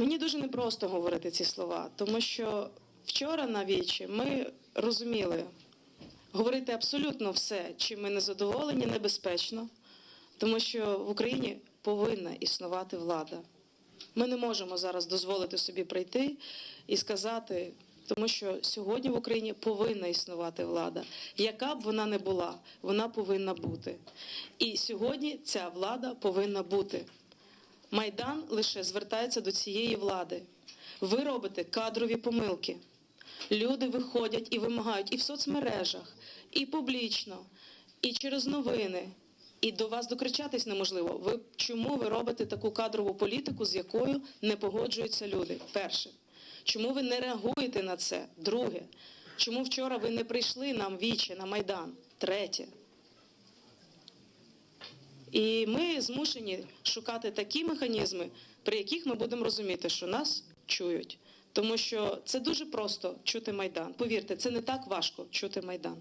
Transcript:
Мені дуже непросто говорити ці слова, тому що вчора на вічі ми розуміли, говорити абсолютно все, чим ми не задоволені, небезпечно, тому що в Україні повинна існувати влада. Ми не можемо зараз дозволити собі прийти і сказати, тому що сьогодні в Україні повинна існувати влада. Яка б вона не була, вона повинна бути. І сьогодні ця влада повинна бути. Майдан лише звертається до цієї влади. Ви робите кадрові помилки. Люди виходять і вимагають і в соцмережах, і публічно, і через новини. І до вас докричатись неможливо. Ви чому ви робите таку кадрову політику, з якою не погоджуються люди? Перше, чому ви не реагуєте на це? Друге, чому вчора ви не прийшли нам віче на майдан? Третє. І змушені шукати такі механізми, при яких ми будемо розуміти, що нас чують. Тому що це дуже просто чути майдан. Повірте, це не так важко чути майдан.